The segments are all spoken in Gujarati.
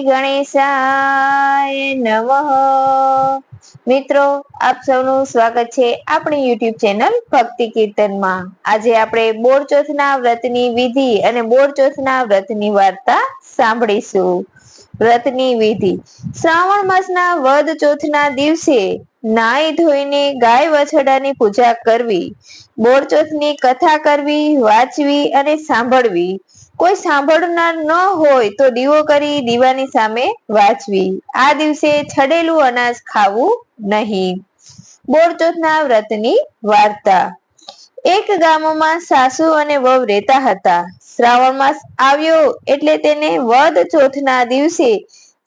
ગણેશાય નમઃ. મિત્રો, આપ સૌનું સ્વાગત છે આપણી YouTube ચેનલ ભક્તિ કીર્તનમાં. આજે આપણે બોરચોથના વ્રતની વિધિ અને બોરચોથના વ્રતની વાર્તા સાંભળીશું. વ્રતની વિધિ. શ્રાવણ માસના વદ ચોથના દિવસે નાઈ ધોઈને ગાય વછડાની પૂજા કરવી. બોરચોથની કથા કરવી, વાંચવી અને સાંભળવી. કોઈ સાંભળનાર ન હોય તો દીવો કરી દીવાની સામે વાંચવી. આ દિવસે છડેલું અનાજ ખાવું નહીં. બોરચોથના વ્રતની વાર્તા. એક ગામમાં સાસુ અને વહુ રહેતા હતા. શ્રાવણ માસ આવ્યો એટલે તેને વદ ચોથના દિવસે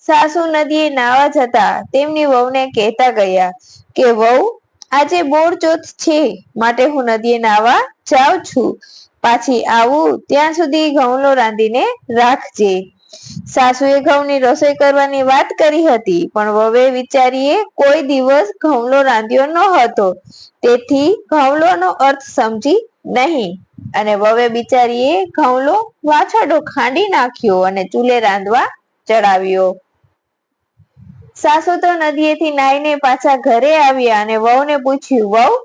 સાસુ નદીએ નાવા જતા તેમની વહુને કહેતા ગયા કે, વહુ આજે બોર ચોથ છે, માટે હું નદીએ નાવા જાઉં છું. પાછી આવું, ત્યાં સુધી ઘઉંલો રાંધીને રાખજે. સાસુએ ઘઉંની રસોઈ કરવાની વાત કરી હતી, પણ વવે વિચારીએ કોઈ દિવસ ઘઉંલો રાંધ્યો ન હતો. તેથી ઘઉંલોનો અર્થ સમજી નહીં. અને વવે બિચારીએ ઘઉંલો વાછડો ખાંડી નાખ્યો અને ચૂલે રાંધવા ચડાવ્યો. સાસુ તો નદીએથી નાઈને પાછા ઘરે આવ્યા અને વહુને પૂછ્યું, વહુ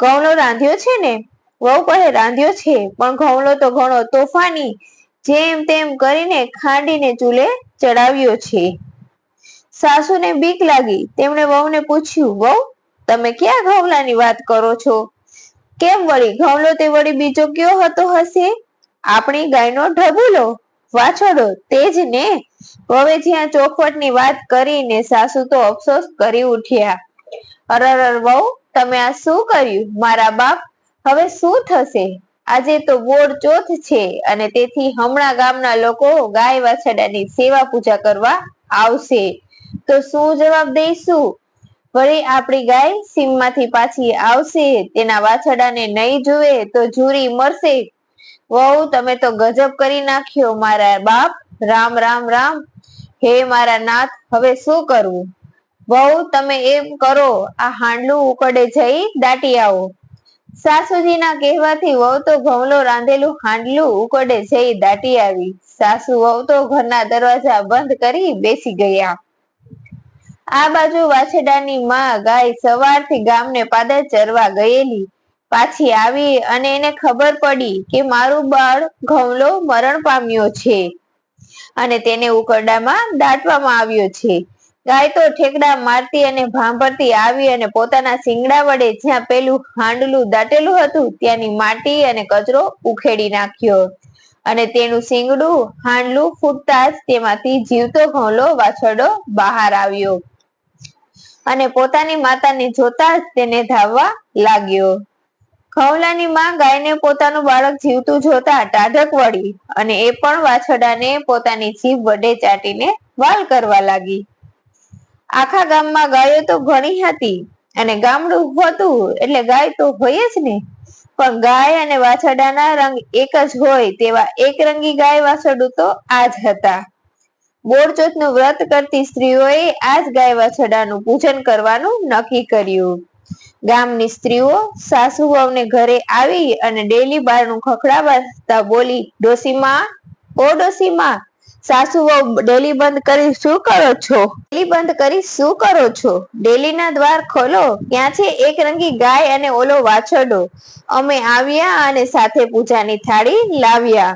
ઘઉંલો રાંધ્યો છે ને? વહુ કહે, રાંધ્યો છે, પણ ઘઉંલો તો ઘણો તોફાની, જેમ તેમ કરીને ખાંડીને ચૂલે ચડાવ્યો છે. સાસુને બીક લાગી. તેમણે વહુને પૂછ્યું, વહુ, તમે ક્યાં ઘઉંલાની વાત કરો છો? કેમ વળી? ઘઉંલો તે વળી બીજો કયો હતો હશે? આપણી ગાયનો ઢબુલો વાછડો તે જ ને હવે જ્યાં ચોખવટની વાત કરીને સાસુ તો અફસોસ કરી ઉઠ્યા. અરર વહુ, તમે આ શું કર્યું? મારા બાપ, હવે શું થશે? આજે તો બોર ચોથ છે અને તેથી હમણાં ગામના લોકો ગાય વાછડાની સેવા પૂજા કરવા આવશે. તો શું જવાબ દઈશું? વળી આપણી ગાય સીમમાંથી પાછી આવશે, તેના વાછડાને નહીં જુએ તો જુરી મરશે. વહુ, તમે તો ગજબ કરી નાખ્યો મારા બાપ. રામ રામ રામ. હે મારા નાથ, હવે શું કરવું? વહુ, તમે એમ કરો, આ હાંડલું ઉકડે જઈ, દાટી આવો. સાસુજીના કહેવાથી વહુ તો ઘઉંલો રાંધેલું હાંડલું ઉકડે જઈ, દાટી આવી. સાસુ વહુ તો ઘરના દરવાજા બંધ કરી બેસી ગયા. આ બાજુ વાછડાની માં ગાય સવારથી ગામને પાદર ચરવા ગયેલી. પાછી આવી અને એને ખબર પડી કે મારું બાળ ઘઉંલો મરણ પામ્યો છે. અને તેને ઉકરડામાં દાટવામાં આવ્યો છે. ગાય તો ઠેકડા મારતી અને ભાંભરતી આવી અને પોતાના શિંગડા વડે જ્યાં પેલું હાંડલું દાટેલું હતું, ત્યાંની માટી અને કચરો ઉખેડી નાખ્યો. અને તેનું શિંગડું હાંડલું ફૂટતા જ તેમાંથી જીવતો ઘોલો વાછરડો બહાર આવ્યો. અને પોતાની માતાને જોતા જ તેને ધાવવા લાગ્યો. ઘઉલાની માં ગાયને પોતાનું બાળક જીવતું જોતા ટાઢક વળી અને એ પણ વાછડાને પોતાની જીભ વડે ચાટીને વાલ કરવા લાગી. આખા ગામમાં ગાયો તો ઘણી હતી અને ગામડું હતું એટલે ગાય તો હોય જ ને. પણ ગાય અને વાછડાના રંગ એક જ હોય તેવા એક રંગી ગાય વાછરડું તો આ જ હતા. બોરચોથનું વ્રત કરતી સ્ત્રીઓએ આ જ ગાય વાછડાનું પૂજન કરવાનું નક્કી કર્યું. ગામની સ્ત્રીઓ સાસુ વહુને ઘરે આવી અને ડેલી બારણું ખખડાવતા બોલી, ડોસીમાં, ઓ ડોસીમાં સાસુ વહુ ડેલી બંધ કરી શું કરો છો? ડેલી બંધ કરી શું કરો છો? ડેલીના દ્વાર ખોલો ક્યાં છે એક રંગી ગાય અને ઓલો વાછરડો. અમે આવ્યા અને સાથે પૂજાની થાળી લાવ્યા.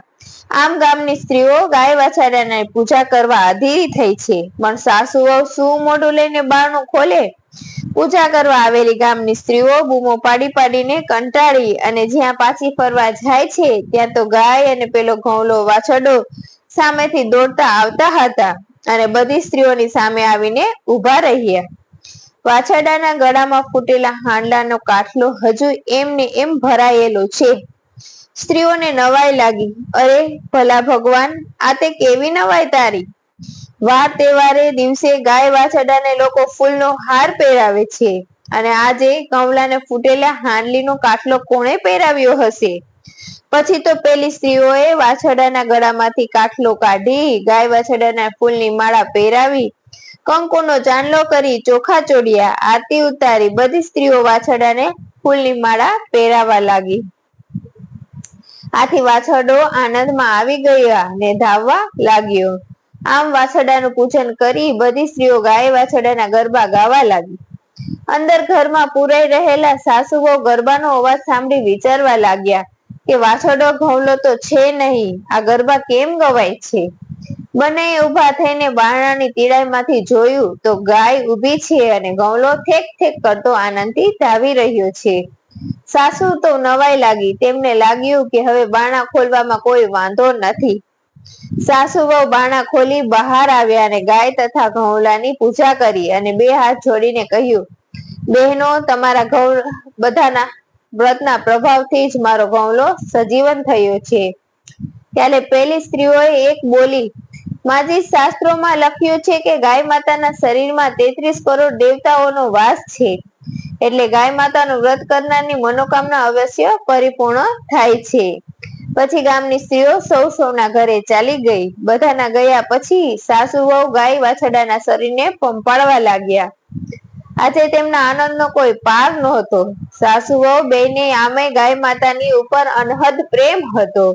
આમ ગામની સ્ત્રીઓ ગાય વાછરડાની પૂજા કરવા અધીરી થઈ છે. પણ સાસુ વહુ શું મોઢું લઈને બારણું ખોલે? પૂજા કરવા આવેલી ગામની સ્ત્રીઓ બૂમો પાડી પાડીને કંટાળી અને જ્યાં પાછી ફરવા જાય છે, ત્યાં તો ગાય અને પેલો ઘઉંલો વાછરડો સામેથી દોડતા આવતા હતા અને બધી સ્ત્રીઓની સામે આવીને ઊભા રહ્યા. વાછરડાના ગળામાં ફૂટેલા હાંડલાનો કાટલો હજુ એમને એમ ભરાયેલો છે. સ્ત્રીઓને નવાઈ લાગી. અરે, ભલા ભગવાન, આ તે કેવી નવાઈ તારી? વાર તહેવારે દિવસે ગાય વાછરડાને લોકો ફૂલનો હાર પહેરાવે છે. અને આજે કમલાને ફૂટેલા હાંડલીનો કાટલો કોણે પહેરાવ્યો હશે? પછી તો પેલી સ્ત્રીઓએ વાછરડાના ગળામાંથી કાટલો કાઢી ગાય વાછરડાના ફૂલની માળા પહેરાવી, કંકુનો ચાંદલો કરી ચોખા ચોડિયા, આરતી ઉતારી, બધી સ્ત્રીઓ વાછરડાને ફૂલની માળા પહેરાવા લાગી. આથી વાછરડો આનંદમાં આવી ગયા ને ધાવવા લાગ્યો. આમ વાછરડાનું પૂજન કરી બધી સ્ત્રીઓ ગાય વાછરડાના ગરબા ગાવા લાગી. અંદર ઘરમાં પુરાઈ રહેલા સાસુઓ ગરબાનો અવાજ સાંભળી વિચારવા લાગ્યા કે વાછરડો ઘઉલો તો છે નહીં, આ ગરબા કેમ ગવાય છે? બંને ઊભા થઈને બારણાની તીડાઈમાંથી જોયું તો ગાય ઊભી છે અને ઘઉલો ઠેક ઠેક કરતો આનંદથી ધાવી રહ્યો છે. સાસુ તો નવાઈ લાગી, તેમને લાગ્યું કે હવે બાણા ખોલવામાં કોઈ વાંધો નથી. સાસુ બારણા ખોલી બહાર આવ્યા અને ગાય તથા ઘઉલાની પૂજા કરી અને બે હાથ જોડીને કહ્યું, બહેનો, તમારા ઘઉ બધાના વ્રતના પ્રભાવથી જ મારો ઘઉલો સજીવન થયો છે. ત્યારે પેલી સ્ત્રીઓએ એક બોલી, માજી શાસ્ત્રોમાં લખ્યું છે કે ગાય માતાના શરીરમાં તેત્રીસ કરોડ દેવતાઓનો વાસ છે. એટલે ગાય માતાનું વ્રત કરનારની મનોકામના અવશ્ય પરિપૂર્ણ થાય છે. પછી ગામની સ્ત્રીઓ સૌ સૌના ઘરે ચાલી ગઈ. બધાના ગયા પછી સાસુ વહુ ગાય વાછરડાના શરીરને પંપાળવા લાગ્યા. આજે તેમના આનંદનો કોઈ પાર નહોતો. સાસુ વહુ બેને આમે ગાય માતાની ઉપર અનહદ પ્રેમ હતો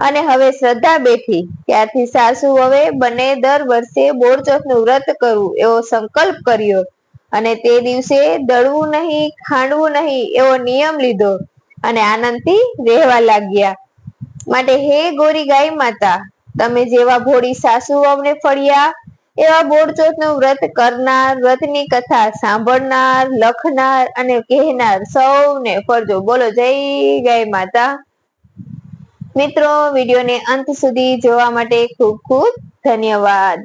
અને હવે શ્રદ્ધા બેઠી. ત્યારથી સાસુ હવે બંને દર વર્ષે બોરચોથનું વ્રત કરવું એવો સંકલ્પ કર્યો અને તે દિવસે દળવું નહીં, ખાંડવું નહીં એવો નિયમ લીધો અને આનંદથી રહેવા લાગ્યા. માટે હે ગોરી ગાય માતા, તમે જેવા ભોળી સાસુ વહુને ફળ્યા, એવા બોરચોથનું વ્રત કરનાર, વ્રતની કથા સાંભળનાર, લખનાર અને કહેનાર સૌને ફરજો. બોલો, જય ગાય માતા. મિત્રો, વિડીયોને અંત સુધી જોવા માટે ખૂબ ખૂબ ધન્યવાદ.